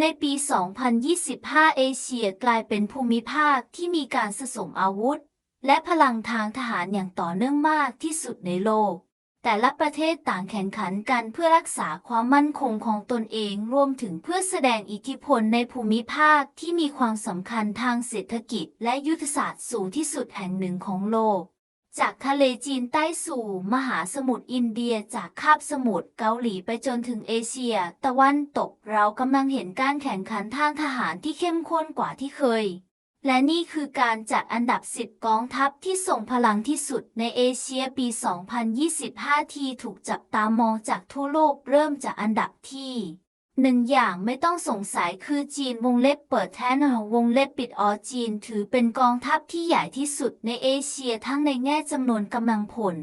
ในปี 2025 เอเชียกลายเป็นภูมิภาคที่มีการสะสมอาวุธ และพลังทางทหารอย่างต่อเนื่องมากที่สุดในโลก แต่ละประเทศต่างแข่งขันกันเพื่อรักษาความมั่นคงของตนเองรวมถึงเพื่อแสดงอิทธิพลในภูมิภาคที่มีความสำคัญทางเศรษฐกิจและยุทธศาสตร์สูงที่สุดแห่งหนึ่งของโลก จากทะเลจีนใต้สู่มหาสมุทรอินเดียจากคาบสมุทรเกาหลีไปจนถึงเอเชีย ตะวันตกเรากำลังเห็นการแข่งขันทางทหารที่เข้มข้นกว่าที่เคย และนี่คือการจัดอันดับ 10 กองทัพที่ส่งพลังที่สุดในเอเชียปี 2025 ที่ถูกจับตามองจากทั่วโลกเริ่มจากอันดับที่ หนึ่งอย่างไม่ต้องสงสัยคือจีนวงเล็บเปิดแท้นวงเล็บปิดออจีนถือเป็นกองทัพที่ใหญ่ที่สุดในเอเชียทั้งในแง่จำนวนกำลังพล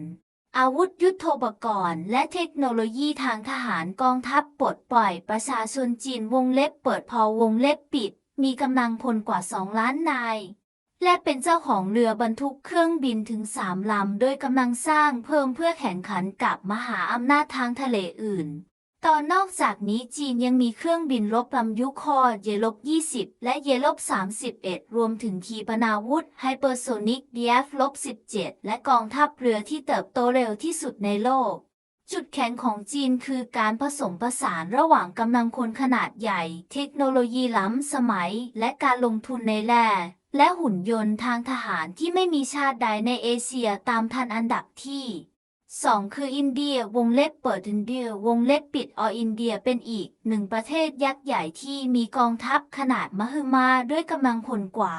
อาวุธยุทโธปกรณ์และเทคโนโลยีทางทหารกองทัพปลดปล่อยประชาชนจีนวงเล็บเปิดพอวงเล็บปิด มีกำลังพลกว่า 2 ล้านนาย และเป็นเจ้าของเรือบรรทุกเครื่องบินถึง3ลำโดยกำลังสร้างเพิ่มเพื่อแข่งขันกับมหาอำนาจทางทะเลอื่น ตอนนอกจากนี้จีนยังมีเครื่องบินรบลำยุคอเยลบ20 และเยลบ31 รวมถึงขีปนาวุธไฮเปอร์โซนิก DF ลบ17 และกองทัพเรือที่เติบโตเร็วที่สุดในโลก จุดแข็งของจีนคือการผสมผสานระหว่างกำลังคนขนาดใหญ่ เทคโนโลยีล้ำสมัย และการลงทุนในแร่และหุ่นยนต์ทางทหารที่ไม่มีชาติใดในเอเชียตามทันอันดับที่ 2 คืออินเดียวงเล็บเปิดอินเดียวงเล็บปิดออินเดียเป็นอีกหนึ่งประเทศยักษ์ใหญ่ที่มีกองทัพขนาดมหึมาด้วยกำลังพลกว่า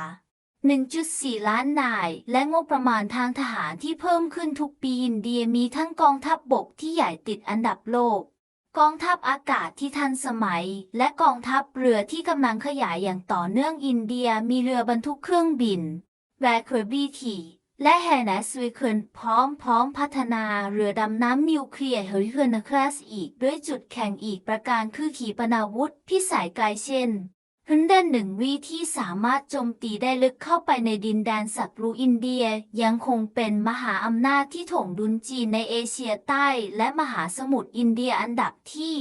1.4 ล้านนาย และงบประมาณทางทหารที่เพิ่มขึ้นทุกปีอินเดียมีทั้งกองทัพบบกที่ใหญ่ติดอันดับโลก กองทัพอากาศที่ทันสมัย และกองทัพเรือที่กำลังขยายอย่างต่อเนื่องอินเดียมีเรือบรรทุกเครื่องบินแวร์เคอร์บีที และแฮนสวิเคินพร้อมพร้อมพัฒนาเรือดำน้ำนิวเคลียร์เฮอริเคนคลาสอีกด้วยจุดแข่งอีกประการคือขีปนาวุธพิสัยไกลเช่นฮึนเดนหนึ่งวีที่สามารถโจมตีได้ลึกเข้าไปในดินแดนศัตรูอินเดียยังคงเป็นมหาอำนาจที่ถ่งดุลจีนในเอเชียใต้และมหาสมุทรอินเดียอันดับที่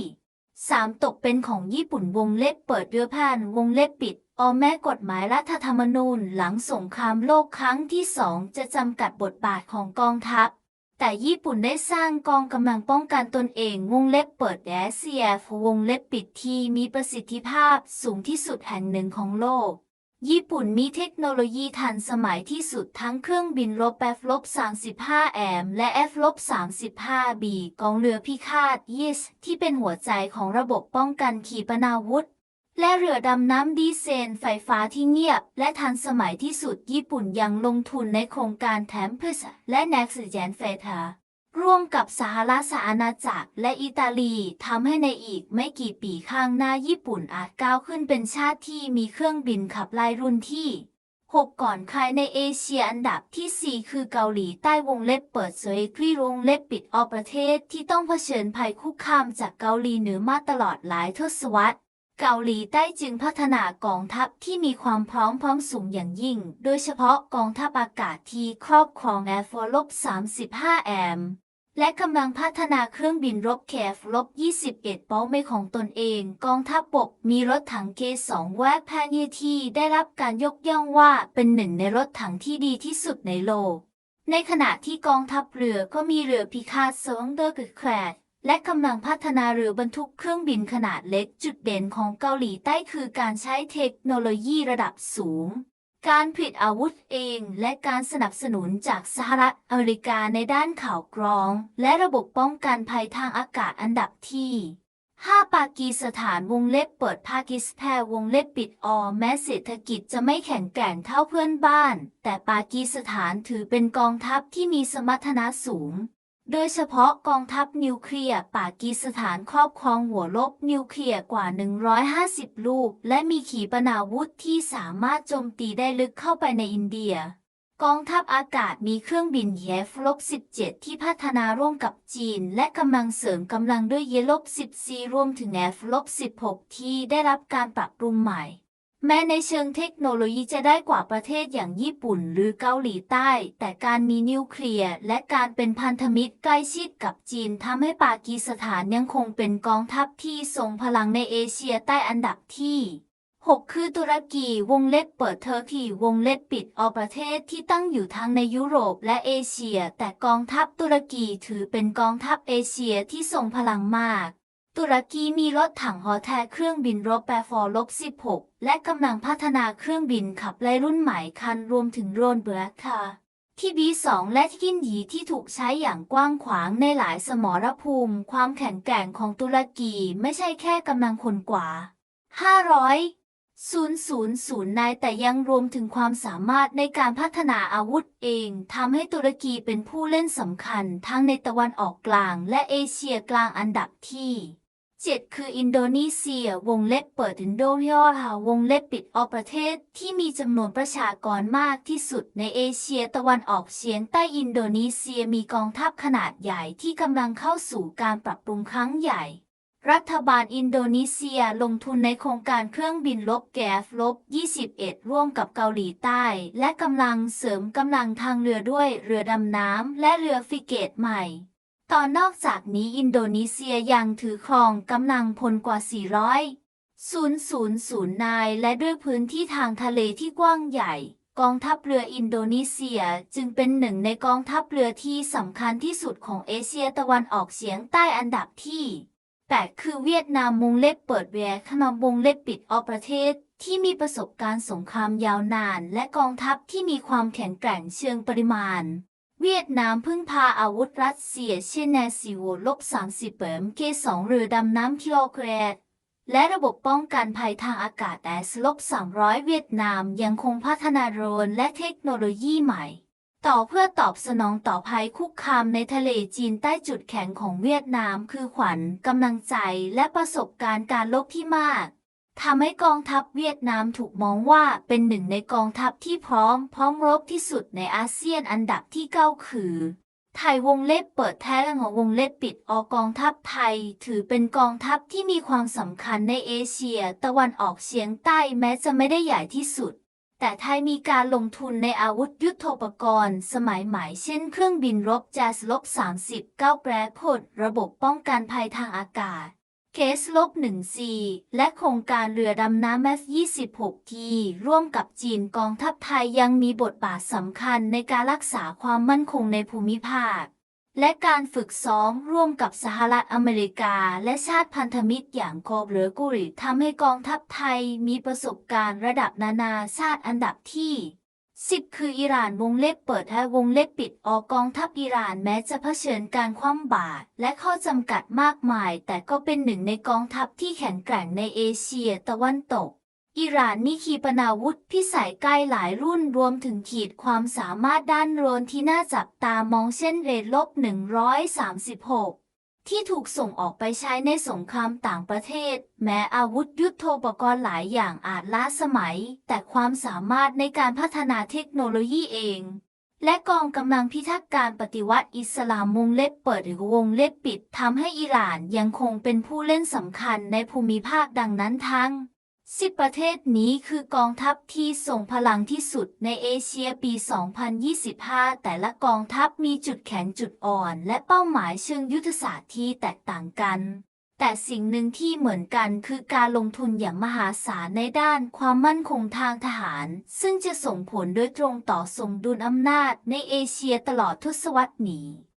3 ตกเป็นของญี่ปุ่นวงเล็บเปิดเรือผ่านวงเล็บปิด ออแม้กฎหมายรัฐธรรมนูญหลังสงครามโลกครั้งที่สองจะจำกัดบทบาทของกองทัพ แต่ญี่ปุ่นได้สร้างกองกำลังป้องกันตนเองวงเล็บเปิดแอเซียวงเล็บปิดที่มีประสิทธิภาพสูงที่สุดแห่งหนึ่งของโลก ญี่ปุ่นมีเทคโนโลยีทันสมัยที่สุดทั้งเครื่องบินรบ F ลบ35แอมและ F ลบ35 B กองเรือพิฆาตยิสที่เป็นหัวใจของระบบป้องกันขีปนาวุธ และเรือดำน้ำดีเซลไฟฟ้าที่เงียบ และทันสมัยที่สุดญี่ปุ่นยังลงทุนในโครงการแทมเพสและ Next Gen f e t a ร่วมกับสหรัฐอาณาจักรและอิตาลีทำให้ในอีกไม่กี่ปีข้างหน้าญี่ปุ่นอาจก้าวขึ้นเป็นชาติที่มีเครื่องบินขับไล่รุ่นที่ 6 ก่อนใครในเอเชียอันดับที่ 4 คือเกาหลีใต้วงเล็บเปิดเผยที่วงเล็บปิดออประเทศที่ต้องเผชิญภัยคุกคามจากเกาหลีเหนือมาตลอดหลายทศวรรษ เกาหลีใต้จึงพัฒนากองทัพที่มีความพร้อมพร้อมสูงอย่างยิ่ง โดยเฉพาะกองทัพอากาศที่ครอบครองแอร์ฟอร์ลบ35 แอม และกำลังพัฒนาเครื่องบินรบแคฟลบ21เป้าไม่ของตนเอง กองทัพบบกมีรถถังเกสองแวกแพนเยที่ได้รับการยกย่องว่าเป็นหนึ่งในรถถังที่ดีที่สุดในโลก ในขณะที่กองทัพเรือก็มีเรือพิฆาตเซิงเดอร์กแคร และกำลังพัฒนาเรือบรรทุกเครื่องบินขนาดเล็กจุดเด่นของเกาหลีใต้คือการใช้เทคโนโลยีระดับสูง การผลิตอาวุธเองและการสนับสนุนจากสหรัฐอเมริกาในด้านข่าวกรอง และระบบป้องกันภัยทางอากาศอันดับที่ 5 ปากีสถานวงเล็บเปิดปากีสถานวงเล็บปิดออแม้เศรษฐกิจจะไม่แข็งแกร่งเท่าเพื่อนบ้าน แต่ปากีสถานถือเป็นกองทัพที่มีสมรรถนะสูง โดยเฉพาะกองทัพนิวเคลียร์ปากีสถานครอบครองหัวลบนิวเคลียร์กว่า 150 ลูก และมีขีปนาวุธที่สามารถโจมตีได้ลึกเข้าไปในอินเดีย กองทัพอากาศมีเครื่องบินเยฟลบ17 ที่พัฒนาร่วมกับจีน และกำลังเสริมกำลังด้วยเยลบ14รวมถึงแอฟลบ16ที่ได้รับการปรับปรุงใหม่ แม้ในเชิงเทคโนโลยีจะได้กว่าประเทศอย่างญี่ปุ่นหรือเกาหลีใต้ แต่การมีนิวเคลียร์และการเป็นพันธมิตรใกล้ชิดกับจีนทำให้ปากีสถานยังคงเป็นกองทัพที่ทรงพลังในเอเชียใต้อันดับที่ 6 คือตุรกีวงเล็บเปิดเทอร์กีวงเล็บปิดออประเทศที่ตั้งอยู่ทั้งในยุโรปและเอเชีย แต่กองทัพตุรกีถือเป็นกองทัพเอเชียที่ทรงพลังมาก ตุรกีมีรถถังฮอแทเครื่องบินรบแปฟอร์ลบ16 และกำลังพัฒนาเครื่องบินขับไล่รุ่นใหม่คันรวมถึงโดรนเบรคาที่ B2 และที่กินหยีที่ถูกใช้อย่างกว้างขวางในหลายสมรภูมิ ความแข็งแกร่งของตุรกีไม่ใช่แค่กำลังคนกว่า 500 000นายแต่ยังรวมถึงความสามารถในการพัฒนาอาวุธเองทำให้ตุรกีเป็นผู้เล่นสำคัญทั้งในตะวันออกกลางและเอเชียกลางอันดับที่ 7 คืออินโดนีเซียวงเล็บเปิดอินโดนีเซียวงเล็บปิดออประเทศที่มีจำนวนประชากรมากที่สุดในเอเชียตะวันออกเฉียงใต้อินโดนีเซียมีกองทัพขนาดใหญ่ที่กำลังเข้าสู่การปรับปรุงครั้งใหญ่ รัฐบาลอินโดนีเซียลงทุนในโครงการเครื่องบินลบแกฟลบ 21 ร่วมกับเกาหลีใต้ และกำลังเสริมกำลังทางเรือด้วยเรือดำน้ำและเรือฟริเกตใหม่ ตอนนอกจากนี้อินโดนีเซียยังถือครองกำลังพลกว่า 400 000 นาย และด้วยพื้นที่ทางทะเลที่กว้างใหญ่ กองทัพเรืออินโดนีเซียจึงเป็นหนึ่งในกองทัพเรือที่สำคัญที่สุดของเอเชียตะวันออกเฉียงใต้อันดับที่ 8 คือเวียดนามวงเล็บเปิดแวร์ขนมวงเล็บปิดออประเทศ ที่มีประสบการณ์สงครามยาวนาน และกองทัพที่มีความแข็งแกร่งเชิงปริมาณ เวียดนามพึ่งพาอาวุธรัสเซียเช่นแนซิโวลบ30เปิมเกสองเรือดำน้ำคิโลเกรดและระบบป้องกันภัยทางอากาศแอสลบ300 เวียดนามยังคงพัฒนาโดรนและเทคโนโลยีใหม่ ต่อเพื่อตอบสนองต่อภัยคุกคามในทะเลจีนใต้จุดแข็งของเวียดนามคือขวัญกำลังใจและประสบการณ์การลบที่มากทำให้กองทัพเวียดนามถูกมองว่าเป็นหนึ่งในกองทัพที่พร้อม พร้อมรบที่สุดในอาเซียนอันดับที่เก้าคือ ไทยวงเล็บเปิดแท้และของวงเล็บปิดออกกองทัพไทย ถือเป็นกองทัพที่มีความสำคัญในเอเชีย ตะวันออกเฉียงใต้แม้จะไม่ได้ใหญ่ที่สุด แต่ไทยมีการลงทุนในอาวุธยุทโธปกรณ์ สมัยใหม่เช่นเครื่องบินรบจสลบ30 9แปรพดระบบป้องกันภัยทางอากาศ เคสลบ 1C และโครงการเรือดำน้ำ F26T ร่วมกับจีนกองทัพไทยยังมีบทบาทสำคัญในการรักษาความมั่นคงในภูมิภาค และการฝึกซ้อมร่วมกับสหรัฐอเมริกา และชาติพันธมิตรอย่างโกบหรือกุริทำให้กองทัพไทยมีประสบการณ์ระดับนานาชาติอันดับที่ 10 คืออิหร่านวงเล็บเปิดและวงเล็บปิดออกกองทัพอิหร่านแม้จะเผชิญการคว่ำบาตรและข้อจำกัดมากมาย แต่ก็เป็นหนึ่งในกองทัพที่แข็งแกร่งในเอเชียตะวันตก อิหร่านมีขีปนาวุธพิสัยไกลหลายรุ่นรวมถึงขีดความสามารถด้านโรนที่น่าจับตามองเช่นเรดลบ 136 ที่ถูกส่งออกไปใช้ในสงครามต่างประเทศ แม้อาวุธยุทโธปกรณ์หลายอย่างอาจล้าสมัย แต่ความสามารถในการพัฒนาเทคโนโลยีเอง และกองกำลังพิทักษ์การปฏิวัติอิสลามวงเล็บเปิดหรือวงเล็บปิดทำให้อิหร่านยังคงเป็นผู้เล่นสำคัญในภูมิภาคดังนั้นทั้ง สิบประเทศนี้คือกองทัพที่ส่งพลังที่สุดในเอเชียปี 2025 แต่ละกองทัพมีจุดแข็งจุดอ่อน และเป้าหมายเชิงยุทธศาสตร์ที่แตกต่างกัน แต่สิ่งหนึ่งที่เหมือนกันคือการลงทุนอย่างมหาศาลในด้านความมั่นคงทางทหาร ซึ่งจะส่งผลโดยตรงต่อสมดุลอำนาจในเอเชียตลอดทศวรรษนี้